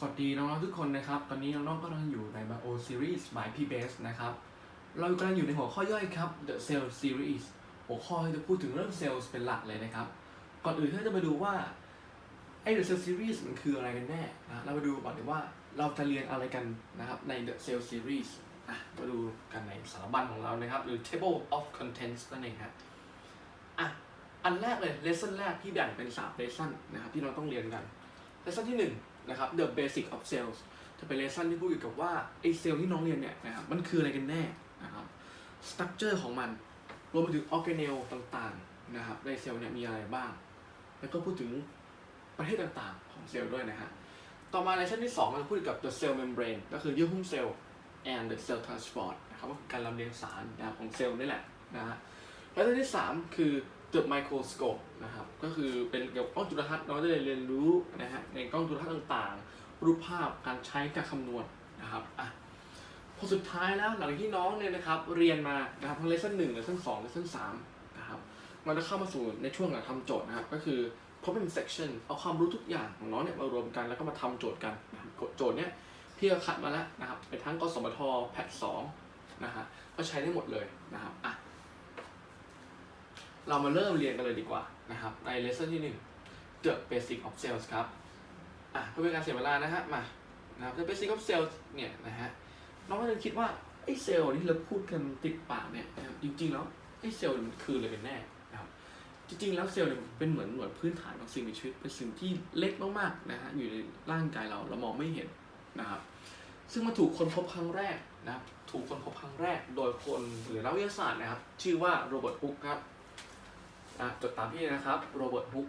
สวัสดีน้องๆทุกคนนะครับ ตอนนี้น้องๆก็กำลังอยู่ใน Bio Series by p b a s นะครับ เรากำลังอยู่ในหัวข้อย่อยครับ The Cell Series หัวข้อที่จะพูดถึงเรื่องเซลล์เป็นหลักเลยนะครับ ก่อนอื่นที่จะมาดูว่าไอ้ The Cell Series มันคืออะไรกันแน่นะเรามาดูก่อนดีว่าเราจะเรียนอะไรกันนะครับใน The Cell Series อะมาดูกันในสารบัญของเรานะครับ หรือ Table of Contents นั่นเองครับอะอันแรกเลย lesson แรกที่แบ่งเป็น3 lesson นะครับที่เราต้องเรียนกัน lesson ที่1น นะครับ the basic of cells จะเป็น lesson ที่พูดเกี่ยวกับว่าไอ้เซลล์ที่น้องเรียนเนี่ยนะครับมันคืออะไรกันแน่นะครับ structure ของมัน รวมไปถึง organelle ต่างๆนะครับในเซลล์เนี่ยมีอะไรบ้าง แล้วก็พูดถึงประเภทต่างๆของเซลล์ด้วยนะฮะต่อมา lesson ที่2มันพูดเกี่ยวกับ the cell membrane ก็คือเยื่อหุ้มเซลล์ and the cell transport นะครับก็คือการลำเลียงสารนะครับของเซลล์นี่แหละนะฮะแล้วตัวที่ 3 คือ the microscope นะครับ ก็คือเป็นเกี่ยวกับกล้องจุลทรรศน์เราจะได้เรียนรู้นะฮะในกล้องจุลทรรศน์ต่างๆ รูปภาพการใช้การคำนวณนะครับอะพอสุดท้ายแล้วหลังที่น้องเนี่ยนะครับเรียนมานะครับทั้ง lesson 1 lesson 2 lesson 3นะครับมันจะเข้ามาสู่ในช่วงการทำโจทย์นะครับ ก็คือ problem section เอาความรู้ทุกอย่างของน้องเนี่ยมารวมกันแล้วก็มาทำโจทย์กันโจทย์เนี่ยพี่ก็คัดมาแล้วนะครับไปทั้งกสมทแพทสองนะฮะก็ใช้ได้หมดเลยนะครับอะ เรามาเริ่มเรียนกันเลยดีกว่านะครับ ใน lesson ที่ 1 The Basic of Cells ครับ อะเพื่อเป็นการเสียเวลานะฮะ มานะครับ The Basic of Cells เนี่ยนะฮะ น้องก็จะคิดว่า ไอ้เซลล์ที่เราพูดกันติดปากเนี่ยนะครับจริง ๆ แล้ว ไอ้เซลล์มันคืออะไรกันแน่นะครับจริง ๆ แล้วเซลล์เนี่ยเป็นเหมือนหน่วยพื้นฐานของสิ่งมีชีวิต เป็นสิ่งที่เล็กมากๆนะฮะ อยู่ในร่างกายเรา เรามองไม่เห็นนะครับ ซึ่งมาถูกคนพบครั้งแรกนะครับ ถูกคนพบครั้งแรก โดยคนหรือนักวิทยาศาสตร์นะครับ ชื่อว่าโรเบิร์ตฮุกครับ อะจดตามพี่นะครับโรเบิร์ตฮุก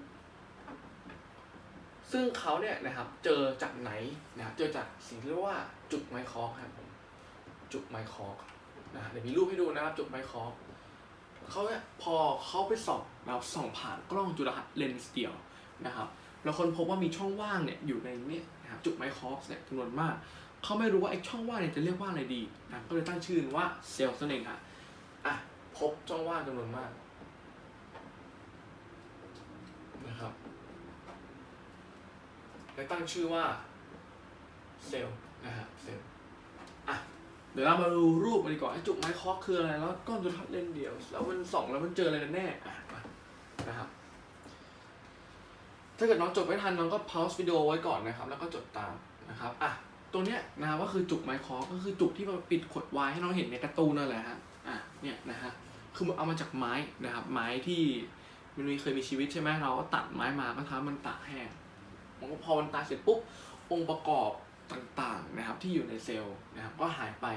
ซึ่งเขาเนี่ยนะครับเจอจากไหนนะครับเจอจากสิ่งที่เรียกว่าจุดไมคอร์ครับผมจุดไมคอร์นะเดี๋ยวมีรูปให้ดูนะครับจุดไมคอร์เขาเนี่ยพอเขาไปส่องนะครับส่องผ่านกล้องจุลทรรศน์เลนส์เดียวนะครับแล้วคนพบว่ามีช่องว่างเนี่ยอยู่ในนี้นะครับจุดไมคอร์เนี่ยจำนวนมากเขาไม่รู้ว่าไอ้ช่องว่างเนี่ยจะเรียกว่าอะไรดีนะก็เลยตั้งชื่อว่าเซลล์นั่นเองค่ะอะพบช่องว่างจำนวนมาก นะครับ และตั้งชื่อว่าเซลล์นะฮะเซลล์อะเดี๋ยวเรามาดูรูปกันดีกว่าไอ้จุกไม้คอกคืออะไร แล้วก้อนจุลทรรศน์เล่นเดียว แล้วมันส่องแล้วมันเจออะไรกันแน่อะมานะครับ ถ้าเกิดน้องจดไม่ทันน้องก็ pause วิดีโอไว้ก่อนนะครับ แล้วก็จดตามนะครับอะตรงเนี้ยนะครับก็คือจุกไม้คอก็คือจุกที่มันปิดขดไว้ให้น้องเห็นในการ์ตูนนั่นแหละฮะอะเนี่ยนะฮะคือมันเอามาจากไม้นะครับไม้ที่ มันมีเคยมีชีวิตใช่ไหมเราก็ตัดไม้มาก็ทำให้มันตากแห้งมันก็พอมันตายเสร็จปุ๊บองค์ประกอบต่างๆนะครับที่อยู่ในเซลล์นะครับก็หายไป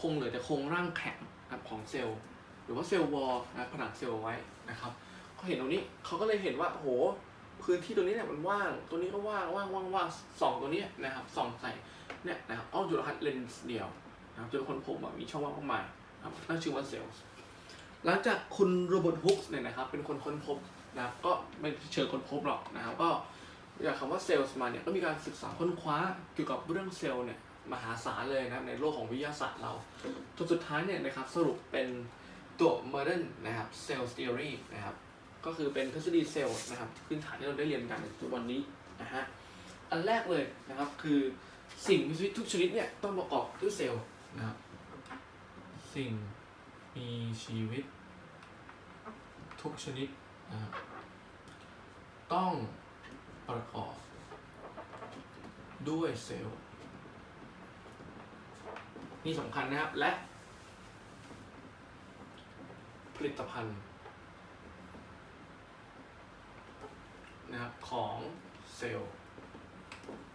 คงเหลือแต่โครงร่างแข็งนะของเซลล์ หรือว่าเซลล์วอลนะผนังเซลล์ไว้นะครับเขาเห็นตรงนี้เขาก็เลยเห็นว่าโอ้โหพื้นที่ตรงนี้เนี่ยมันว่าง ตัวนี้ก็ว่างว่างว่างว่างสองตัวนี้นะครับสองใส่เนี่ยนะครับเอาจุลทรรศน์เลนส์เดียวนะครับจนคนพบว่ามีช่องว่างมากมายนะครับตั้งชื่อว่าเซลล์ หลังจากคุณโรเบิร์ตฮุกส์เนี่ยนะครับเป็นคนค้นพบนะครับก็ไม่เชิงค้นพบหรอกนะครับก็จากคำว่าเซลล์มาเนี่ยก็มีการศึกษาค้นคว้าเกี่ยวกับเรื่องเซลล์เนี่ยมหาศาลเลยนะครับในโลกของวิทยาศาสตร์เราจนสุดท้ายเนี่ยนะครับสรุปเป็นตัว modern นะครับ cell theory นะครับก็คือเป็นทฤษฎีเซลล์นะครับพื้นฐานที่เราได้เรียนกันในทุกวันนี้นะฮะอันแรกเลยนะครับคือสิ่งมีชีวิตทุกชนิดเนี่ยต้องประกอบด้วยเซลล์นะครับสิ่ง มีชีวิต ทุกชนิดนะครับต้องประกอบด้วยเซลล์ นี่สำคัญนะครับ และ ผลิตภัณฑ์นะครับของเซลล์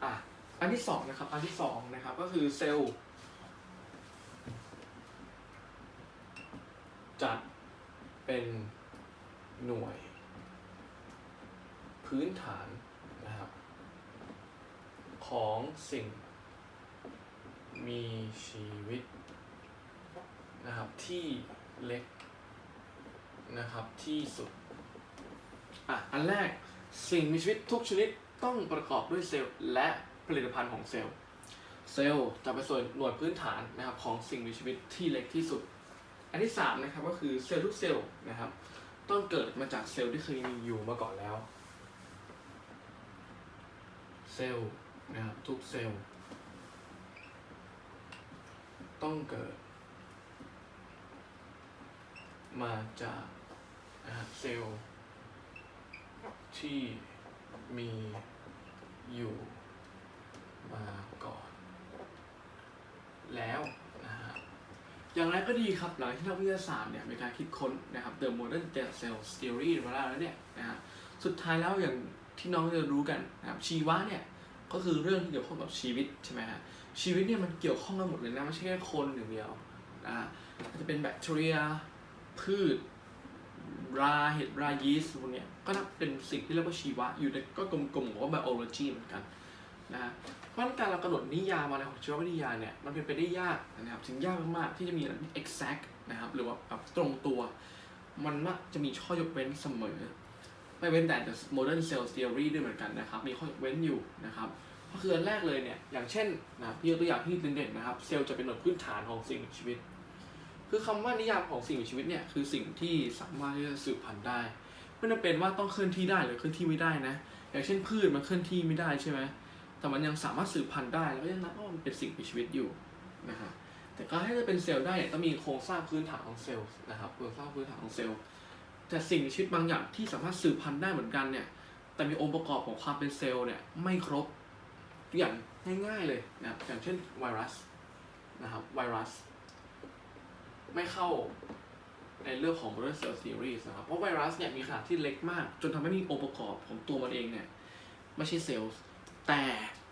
อะ อันที่สองนะครับ อันที่สองนะครับ ก็คือเซลล์ จัดเป็นหน่วย พื้นฐานนะครับ ของสิ่ง มีชีวิตนะครับที่เล็กนะครับที่สุดอะอันแรกสิ่งมีชีวิตทุกชนิดต้องประกอบด้วยเซลล์และผลิตภัณฑ์ของเซลล์ เซลล์จะเป็นส่วนหน่วยพื้นฐานนะครับของสิ่งมีชีวิตที่เล็กที่สุด อันที่สามนะครับก็คือเซลล์ทุกเซลล์นะครับ ต้องเกิดมาจากเซลล์ที่เคยมีอยู่มาก่อนแล้ว เซลล์นะครับทุกเซลล์ต้องเกิด มาจากเซลล์ที่มีอยู่มาก่อน แล้ว อย่างไรก็ดีครับหลังที่นักวิทยาศาสตร์เนี่ยมีการคิดค้นนะครับ The Modern Cell Theory มาแล้วเนี่ยนะฮะสุดท้ายแล้วอย่างที่น้องจะรู้กันนะครับชีวะเนี่ยก็คือเรื่องที่เกี่ยวข้องกับชีวิตใช่ไหมฮะชีวิตเนี่ยมันเกี่ยวข้องกันหมดเลยนะไม่ใช่แค่คนอย่างเดียวนะฮะจจะเป็นแบคทีเรีย พืช ราเห็ดรายีสต์พวกเนี้ยก็นับเป็นสิ่งที่เรียกว่าชีวะอยู่ในก็กลมๆว่า biology เหมือนกัน นะฮะเพราะงั้นการเรากำหนดนิยามอะไรของชีววิทยาเนี่ยมันเป็นไปได้ยากนะครับถึงยากมากๆที่จะมีอะไรที่ exact นะครับหรือว่าแบบตรงตัว มันมักจะมีข้อยกเว้นเสมอ ไม่เว้นแต่ the modern cell theory ด้วยเหมือนกันนะครับ มีข้อยกเว้นอยู่นะครับก็คืออันแรกเลยเนี่ยอย่างเช่นนะพี่ยกตัวอย่างที่เด่นๆนะครับเซลล์จะเป็นหน่วยพื้นฐานของสิ่งมีชีวิต คือคำว่านิยามของสิ่งมีชีวิตเนี่ยคือสิ่งที่สามารถที่จะสืบพันธุ์ได้ไม่จำเป็นว่าต้องเคลื่อนที่ได้หรือเคลื่อนที่ไม่ได้นะ อย่างเช่นพืชมันเคลื่อนที่ไม่ได้ใช่ไหม แต่มันยังสามารถสืบพันธุ์ได้แล้วก็ยังนับว่ามันเป็นสิ่งมีชีวิตอยู่นะฮะแต่การให้จะเป็นเซลล์ได้เนี่ยต้องมีโครงสร้างพื้นฐานของเซลล์นะครับโครงสร้างพื้นฐานของเซลล์แต่สิ่งมีชีวิตบางอย่างที่สามารถสืบพันธุ์ได้เหมือนกันเนี่ย แต่มีองค์ประกอบของความเป็นเซลล์เนี่ยไม่ครบอย่างง่ายๆเลยนะอย่างเช่นไวรัสนะครับไวรัส ไม่เข้าในเรื่องของ modern cell theories นะครับ เพราะไวรัสเนี่ยมีขนาดที่เล็กมาก จนทำให้มีองค์ประกอบของตัวมันเองเนี่ย ไม่ใช่เซลล์ แต่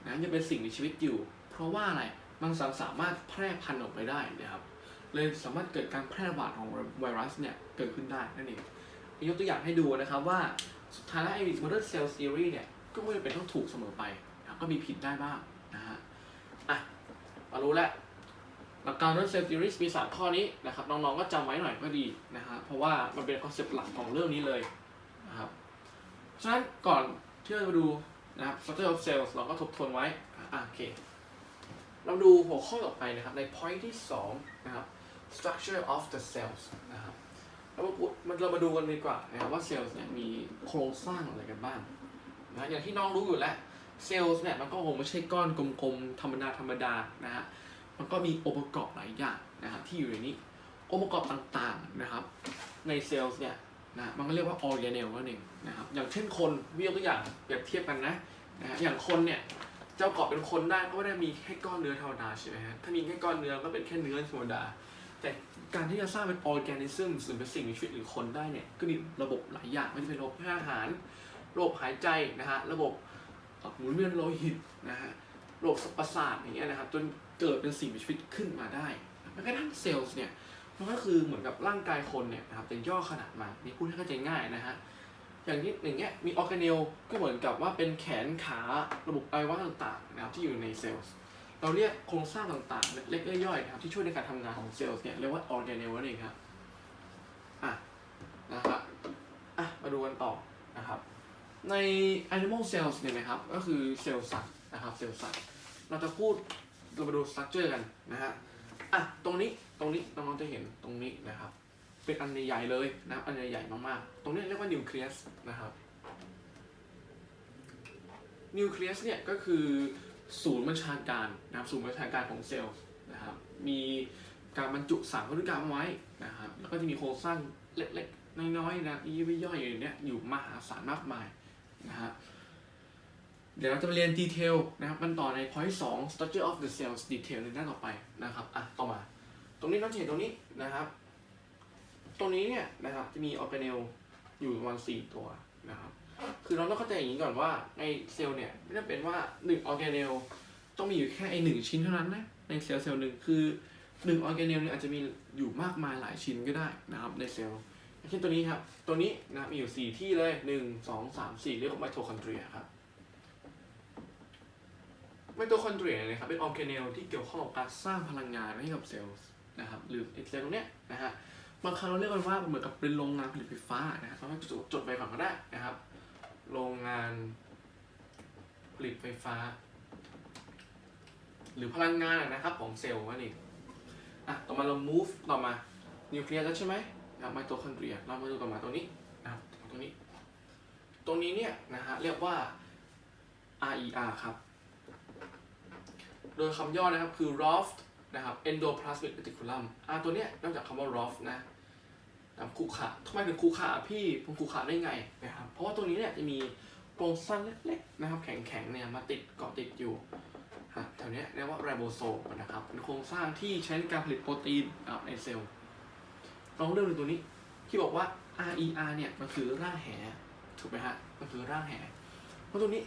นะยังเป็นสิ่งมีชีวิตอยู่ เพราะว่าอะไรมันสาสามารถแพร่พันธุ์ออกไปได้นะครับเลยสามารถเกิดการแพร่ระบาดของไวรัสเนี่ยเกิดขึ้นได้นั่นเองยกตัวอย่างให้ดูนะครับว่าสุดท้ายแล้วไอ้ modern cell theory เนี่ยก็ไม่จำเป็นต้องถูกเสมอไปนะก็มีผิดได้บ้างนะฮะอะมารู้แล้วหลักการ modern cell theory มีสามข้อนี้นะครับน้องๆก็จำไว้หน่อยก็ดีนะฮะเพราะว่ามันเป็นคอนเซปต์หลักของเรื่องนี้เลยนะครับฉะนั้นก่อนที่เราจะมาดู นะครับ structure of cells เราก็ทบทวนไว้อะโอเค เราดูหัวข้อต่อไปนะครับ ใน point ที่สองนะครับ structure of the cells นะครับเรามาเรามาดูกันดีกว่านะครับว่าเซลล์เนี่ยมีโครงสร้างอะไรกันบ้างนะอย่างที่น้องรู้อยู่แล้วเซลล์เนี่ยมันก็คงไม่ใช่ก้อนกลมๆ ธรรมดาธรรมดานะฮะมันก็มีองค์ประกอบหลายอย่างนะครับที่อยู่ในนี้องค์ประกอบต่างๆนะครับ ในเซลล์เนี่ย นะมันก็เรียกว่าออร์แกเนลนั่นเองนะครับอย่างเช่นคนวิยกตัวอย่างเปรียบเทียบกันนะนะอย่างคนเนี่ยเจ้าประกอบเป็นคนได้ก็ไม่ได้มีแค่ก้อนเนื้อธรรมดาใช่ไหมฮะถ้ามีแค่ก้อนเนื้อก็เป็นแค่เนื้อธรรมดา แต่การที่จะสร้างเป็นออร์แกนิซึมหรือเป็นสิ่งมีชีวิตหรือคนได้เนี่ยก็มีระบบหลายอย่างไม่ว่เป็นระบบอาหารระบบหายใจนะฮะระบบหมุนเวียนโลหิตนะฮะระบบประสาทอย่างเงี้ยนะครับจนเกิดเป็นสิ่งมีชีวิตขึ้นมาได้แม้กระทั่งเซลล์เนี่ย มันก็คือเหมือนกับร่างกายคนเนี่ยนะครับจะย่อขนาดมานี่พูดให้เข้าใจง่ายนะฮะอย่างนี้อย่างเงี้ยมีออร์แกเนลก็เหมือนกับว่าเป็นแขนขาระบบอวัยวะต่างๆนะครับที่อยู่ในเซลล์เราเรียกโครงสร้างต่างๆ เล็กๆย่อยๆนะครับที่ช่วยในการทำงานของเซลล์เนี่ยเรียกว่าออร์แกเนลนั่นเองครับอะนะครับอะมาดูกันต่อนะครับ ใน animal cells เนี่ยนะครับ ก็คือเซลล์สัตว์นะครับเซลล์สัตว์เราจะพูดเรามาดูสตรัคเจอร์กันนะฮะ อะตรงนี้ตรงนี้น้องๆจะเห็นตรงนี้นะครับ เป็นอันใหญ่ๆเลยนะครับอันใหญ่ๆมากๆ ตรงนี้เรียกว่านิวเคลียสนะครับนิวเคลียสเนี่ยก็คือศูนย์บัญชาการนะครับศูนย์บัญชาการของเซลล์นะครับมีการบรรจุสารพันธุกรรมไว้นะครับแล้วก็จะมีโครงสร้างเล็กๆน้อยๆนะย่อยๆอยู่เนี้ยอยู่มหาศาลมากมายนะฮะ เดี๋ยวเราจะมาเรียนดีเทลนะครับกันต่อใน point 2 structure of the cells detail ในหน้าต่อไปนะครับ อะ ต่อมา ตรงนี้เราจะเห็นตรงนี้นะครับ ตรงนี้เนี่ยนะครับ จะมีออร์แกเนลอยู่ประมาณ4ตัวนะครับ คือเราต้องเข้าใจอย่างนี้ก่อนว่าในเซลล์เนี่ยไม่ได้เป็นว่า1ออร์แกเนลต้องมีอยู่แค่ไอหนึ่งชิ้นเท่านั้นนะ ในเซลล์เซลล์หนึ่งคือ1ออร์แกเนลเนี่ยอาจจะมีอยู่มากมายหลายชิ้นก็ได้นะครับในเซลล์เช่นตัวนี้ครับ ตัวนี้นะมีอยู่ 4 ที่เลย 1 2 3 4 เรียกว่าไมโทคอนเดรียครับ ไมโทคอนเดรียเนะครับเป็นออร์แกเนลที่เกี่ยวข้องกับการสร้างพลังงานให้กับเซลล์นะครับหรือไอ้เซลล์ตรงเนี้ยนะฮะบางครั้งเราเรียกกันว่าเหมือนกับเป็นโรงงานผลิตไฟฟ้านะครับเราจดจดไปก่อนก็ได้นะครับโรงงานผลิตไฟฟ้า หรือพลังงานนะครับของเซลล์นั่นเองอะต่อมาเรา move ต่อมานิวเคลียสแล้วใช่ไหมนะไมโทคอนเดรียเรามาดูต่อมาตรงนี้นะครับตรงนี้ ตรงนี้เนี่ยนะฮะเรียกว่า RER ครับ โดยคำย่อนะครับคือ ROFT นะครับ endoplasmic reticulum อ่าตัวเนี้ยนอกจากคำว่า ROFT นะนะครับคูขาทำไมถึงคูขาพี่ผมคูขาได้ไงนะครับเพราะว่าตัวนี้เนี่ยจะมีโครงสร้างเล็กๆนะครับแข็งๆเนี่ยมาติดเกาะติดอยู่ฮะแถวเนี้ยเรียกว่าไรโบโซมนะครับเป็นโครงสร้างที่ใช้ในการผลิตโปรตีนในเซลล์ลองเริ่มดูตัวนี้ที่บอกว่า RER เนี่ยมันคือร่างแหถูกไหมฮะมันคือร่างแหเพราะตัวนี้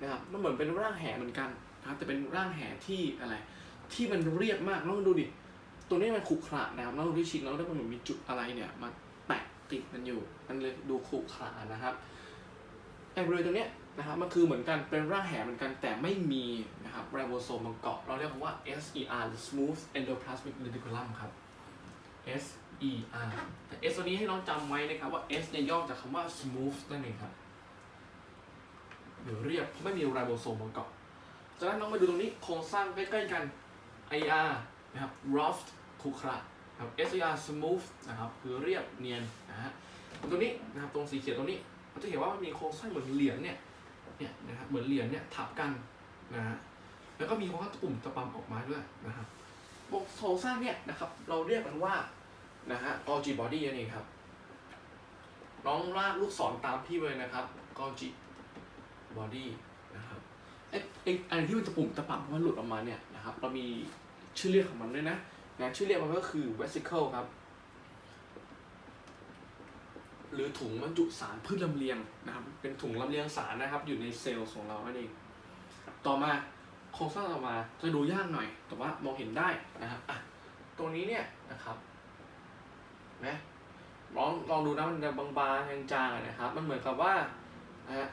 นะครับมันเหมือนเป็นร่างแหเหมือนกัน นะครับแต่เป็นร่างแห่ที่อะไร ที่มันเรียบมากแล้วดูดิตัวนี้มันขรุขระนะครับแล้วดูที่ชิ้นแล้วมันเหมือนมีจุดอะไรเนี่ยมาแปะติดมันอยู่มันเลยดูขรุขระนะครับไอ้บริเวณตัวเนี้ยนะครับมันคือเหมือนกันเป็นร่างแหเหมือนกันแต่ไม่มีนะครับไรโบโซมมาเกาะเราเรียกว่า SER Smooth Endoplasmic Reticulum ครับ SER แต่ S ตัวนี้ให้น้องจำไว้นะครับว่า S เนี่ยย่อจากคำว่า smooth นั่นเองครับหรือเรียบไม่มีไรโบโซมมาเกาะ จากนั้นน้องมาดูตรงนี้โครงสร้างใกล้ๆกัน IR นะครับ rough คุขระนะครับ sr smooth นะครับคือเรียบเนียนนะฮะตรงนี้นะครับตรงสีเขียวตรงนี้เราจะเห็นว่ามันมีโครงสร้างเหมือนเหรียญเนี่ยเนี่ยนะครับเหมือนเหรียญเนี่ยทับกันนะฮะแล้วก็มีโครงสร้างตะปุ่มตะปำออกมาด้วยนะครับโครงสร้างเนี่ยนะครับเราเรียกมันว่านะฮะ Golgi body นั่นเองครับน้องลากลูกศรตามพี่เลยนะครับ Golgi body ไอ้ไอ้อันที่มันจะปุ่มตะปั่มมันหลุดออกมาเนี่ยนะครับเรามีชื่อเรียกของมันด้วยนะนะชื่อเรียกมันก็คือ vesicle ครับ หรือถุงบรรจุสารพืชลำเลียงนะครับ เป็นถุงลำเลียงสารนะครับ อยู่ในเซลล์ของเรานั่นเองต่อมาโครงสร้างต่อมาจะดูยากหน่อย แต่ว่ามองเห็นได้นะครับอะตรงนี้เนี่ยนะครับนะลองลองดูนะมันจะบางๆจางๆนะครับ มันเหมือนกับว่านะฮะ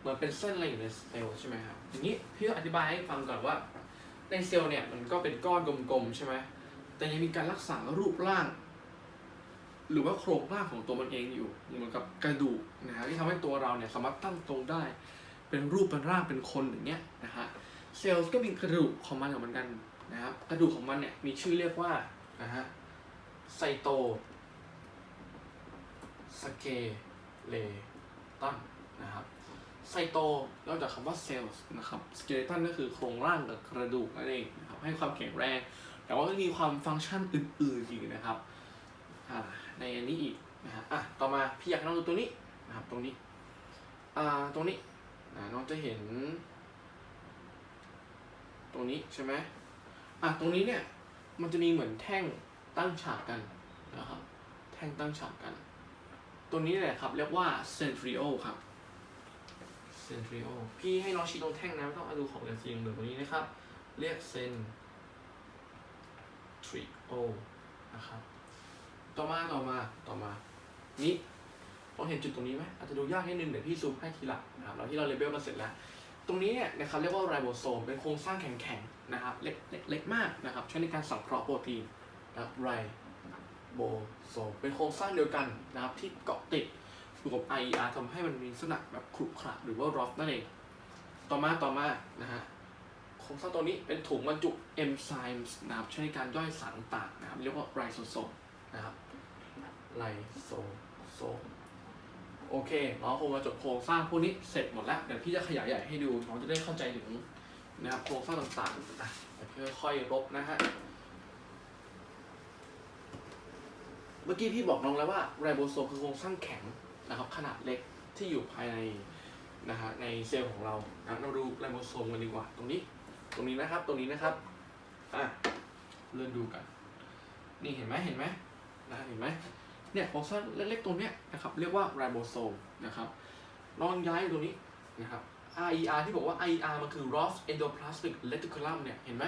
เหมือนเป็นเส้นอะไรอยู่ในเซลล์ใช่ไหมครับ อย่างนี้พี่ออธิบายให้ฟังก่อนว่า ในเซลล์เนี่ยมันก็เป็นก้อนกลมๆใช่ไหมแต่ยังมีการรักษารูปร่าง หรือว่าโครงร่างของตัวมันเองอยู่เหมือนกับกระดูกนะฮะที่ทำให้ตัวเราเนี่ยสามารถตั้งตรงได้ เป็นรูปเป็นร่างเป็นคนอย่างเงี้ยนะฮะเซลล์ก็มีกระดูกของมันเหมือนกันนะครับกระดูกของมันเนี่ยมีชื่อเรียกว่านะฮะไซโตสเกเลตันนะครับ ไซโตนอกจากคำว่าเซลล์นะครับสเกเลตันก็คือโครงร่างกับกระดูกนั่นเองนะครับให้ความแข็งแรง แต่ว่าก็มีความฟังก์ชันอื่นๆอีกนะครับในอันนี้อีกนะฮะอะต่อมาพี่อยากให้น้องดูตัวนี้นะครับตรงนี้อ่าตรงนี้อ่าน้องจะเห็น ตรงนี้ใช่ไหมอะตรงนี้เนี่ยมันจะมีเหมือนแท่งตั้งฉากกันนะครับแท่งตั้งฉากกัน ตัวนี้แหละครับเรียกว่าเซนทริโอครับ ซนทริโอพี่ให้น้องชี้ตรงแท่งนะไม่ต้องเอาดูของจริงเหมือนตรงนี้นะครับ เรียกเซนทริโอนะครับ ต่อมาต่อมาต่อมา นี้มองเห็นจุดตรงนี้ไหมอาจจะดูยากนิดนึงเดี๋ยวพี่ซูมให้ทีหลังนะครับเราที่เราเลเบลมาเสร็จแล้ว ตรงนี้เนี่ยนะครับเรียกว่าไรโบโซมเป็นโครงสร้างแข็งๆนะครับเล็กเล็กเล็กมากนะครับใช้ในการสังเคราะห์โปรตีนนะครับไรโบโซมเป็นโครงสร้างเดียวกันนะครับที่เกาะติด อยู่กับ IER ทำให้มันมีลักษณะแบบขรุขระหรือว่า rough นั่นเอง ต่อมาต่อมานะฮะโครงสร้างตัวนี้เป็นถุงบรรจุเอนไซม์นะครับใช้ในการย่อยสารต่างๆนะครับเรียกว่าไรโซโซมนะครับไรโซโซมโอเคน้องคงมาจบโครงสร้างพวกนี้เสร็จหมดแล้วเดี๋ยวพี่จะขยายใหญ่ให้ดูน้องจะได้เข้าใจถึงนะครับโครงสร้างต่างๆอะเดี๋ยวค่อยๆลบนะฮะเมื่อกี้พี่บอกน้องแล้วว่าไรโบโซมคือโครงสร้างแข็ง นะครับขนาดเล็กที่อยู่ภายในนะฮะในเซลล์ของเรานะเราดูไรโบโซมกันดีกว่า ตรงนี้ ตรงนี้นะครับ ตรงนี้นะครับ อะ เลื่อนดูกัน นี่เห็นไหมเห็นไหมนะเห็นไหมเนี่ยโครงสร้างเล็กๆตรงเนี้ยนะครับเรียกว่าไรโบโซมนะครับลองย้ายตรงนี้นะครับ RER ที่บอกว่า IER มันคือ Rough Endoplasmic Reticulum เนี่ยเห็นไหม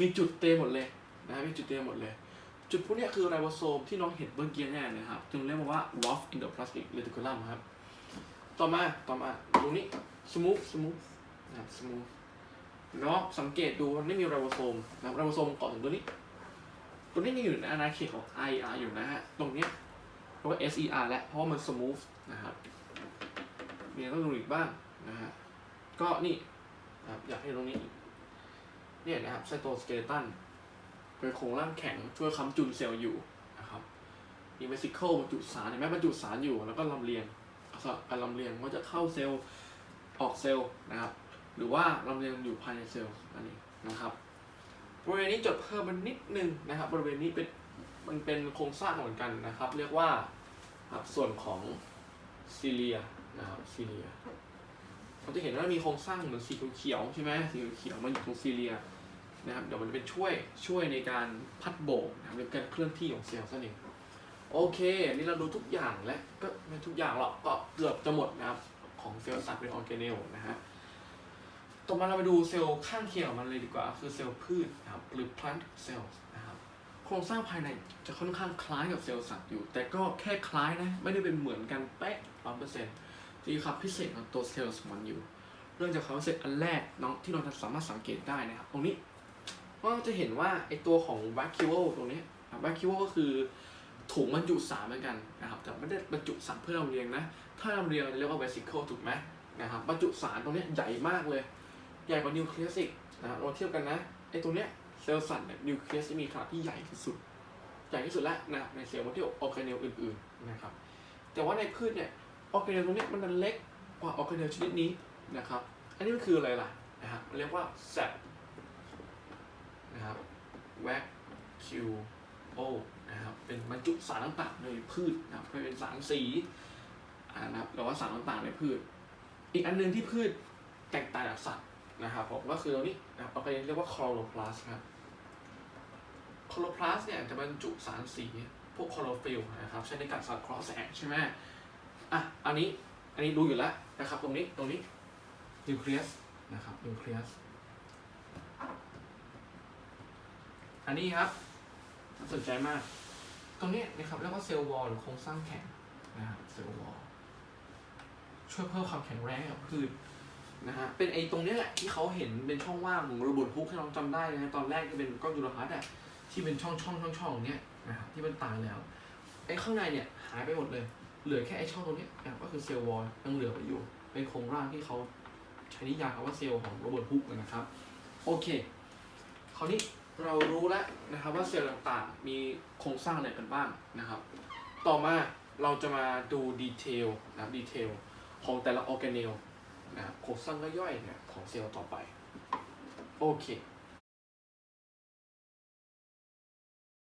มีจุดเต็มหมดเลยนะมีจุดเต็มหมดเลย จุดพวกนี้คือไรโบโซมที่น้องเห็นเมื่อกี้เนี่ยนะครับจึงเรียกว่า rough endoplasmic reticulum ครับ ต่อมาต่อมาตรงนี้ smooth smooth นะครับ smooth เนาะสังเกตดูมันไม่มีไรโบโซมนะไรโบโซมเกาะถึงตัวนี้ ตัวนี้ยังอยู่ในอาณาเขตของ IR อยู่นะฮะ ตรงเนี้ยเรียกว่า SER แล้วเพราะว่ามัน smooth นะครับมีอะไรต้องดูอีกบ้างนะฮะ ก็นี่นะครับอยากให้ตรงนี้ เนี่ยนะครับไซโตสเกเลตัน เป็นโครงร่างแข็งช่วยค้ำจุนเซลล์อยู่นะครับมีเวสิเคิลบรรจุสารเห็นไหมบรรจุสารอยู่แล้วก็ลำเลียงการลำเลียงว่าจะเข้าเซลล์ออกเซลล์นะครับ หรือว่าลำเลียงอยู่ภายในเซลล์นั่นเองนะครับบริเวณนี้จดเพิ่มมันนิดนึงนะครับ บริเวณนี้เป็นมันเป็นโครงสร้างเหมือนกันนะครับ เรียกว่าครับส่วนของซีเลียนะครับซีเลียเราจะเห็นว่ามีโครงสร้างเหมือนสีเขียวใช่ไหมสีเขียวมันอยู่ตรงซีเลีย นะครับเดี๋ยวมันจะเป็นช่วยช่วยในการพัดโบกนะครับในการเคลื่อนที่ของเซลล์นั่นเองโอเคนี่เราดูทุกอย่างแล้วก็ไม่ทุกอย่างหรอกก็เกือบจะหมดนะครับของเซลล์สัตว์เป็นออร์แกเนลนะฮะต่อมาเราไปดูเซลล์ข้างเคียงของมันเลยดีกว่า คือเซลล์พืชนะครับหรือ plant cells นะครับโครงสร้างภายในจะค่อนข้างคล้ายกับเซลล์สัตว์อยู่ แต่ก็แค่คล้ายนะ ไม่ได้เป็นเหมือนกันเป๊ะร้อยเปอร์เซ็นต์ที่ครับพิเศษของตัวเซลล์มันอยู่ เรื่องจากความพิเศษอันแรกน้องที่เราสามารถสังเกตได้นะครับ ตรงนี้ ก็จะเห็นว่าไอตัวของ vacuole ตรงนี้ vacuole ก็คือถุงบรรจุสารเหมือนกันนะครับแต่ไม่ได้บรรจุสารเพื่อลำเลียงนะ ถ้าลำเลียงเรียกว่า vesicle ถูกไหมนะครับบรรจุสารตรงนี้ใหญ่มากเลย ใหญ่กว่านิวเคลียสอีกนะครับเราเทียบกันนะไอตัวเนี้ยเซลล์สัตว์เนี่ยนิวเคลียสจะมีขนาดที่ใหญ่ที่สุด ใหญ่ที่สุดแล้วนะในเซลล์ที่ออร์แกเนลอื่นๆนะครับแต่ว่าในพืชเนี่ยออร์แกเนลตรงนี้มันเล็กกว่าออร์แกเนลชนิดนี้นะครับอันนี้มันคืออะไรล่ะนะครับเรียกว่าแซป นะครับแวคคิวโอนะครับเป็นบรรจุสารต่างๆในพืชนะครับเป็นสารสีนะครับหรือว่าสารต่างๆในพืช อีกอันหนึงที่พืชแตกต่างจากสัตว์นะครับผมก็คือตรงนี้นะครับเราก็เรียกว่าคลอโรพลาสครับคลอโรพลาสเนี่ยจะบรรจุสารสีพวกคลอโรฟิลนะครับใช้ในการสังเคราะห์แสงใช่ไหมอะอันนี้อันนี้ดูอยู่แล้วนะครับตรงนี้ตรงนี้นิวเคลียสนะครับนิวเคลียส อันนี้ครับน่าสนใจมาก ตรงนี้นะครับเรียกว่าเซลล์วอลหรือโครงสร้างแข็งนะครับเซลล์วอลช่วยเพิ่มความแข็งแรงกับพืชนะฮะเป็นไอ้ตรงนี้แหละที่เขาเห็นเป็นช่องว่างของระบบฮุกที่เราจำได้นะตอนแรกที่เป็นกล้อนยูโรพัสอะที่เป็นช่องช่องช่องช่องเนี้ยนะฮะที่มันตายแล้วไอ้ข้างในเนี่ยหายไปหมดเลย เหลือแค่ไอ้ช่องตรงนี้ยนะก็คือเซลล์วอลยังเหลือไปอยู่ เป็นโครงร่างที่เขาใช้นิยามคำว่าเซลล์ของโรเบิร์ตฮุกนะครับ โอเค คราวนี้ เรารู้แล้วนะครับว่าเซลล์ต่างๆ มีโครงสร้างอะไรกันบ้างนะครับ ต่อมาเราจะมาดูดีเทลนะครับดีเทลของแต่ละออร์แกเนลนะครับโครงสร้างย่อยๆเนี่ยของเซลล์ต่อไป โอเค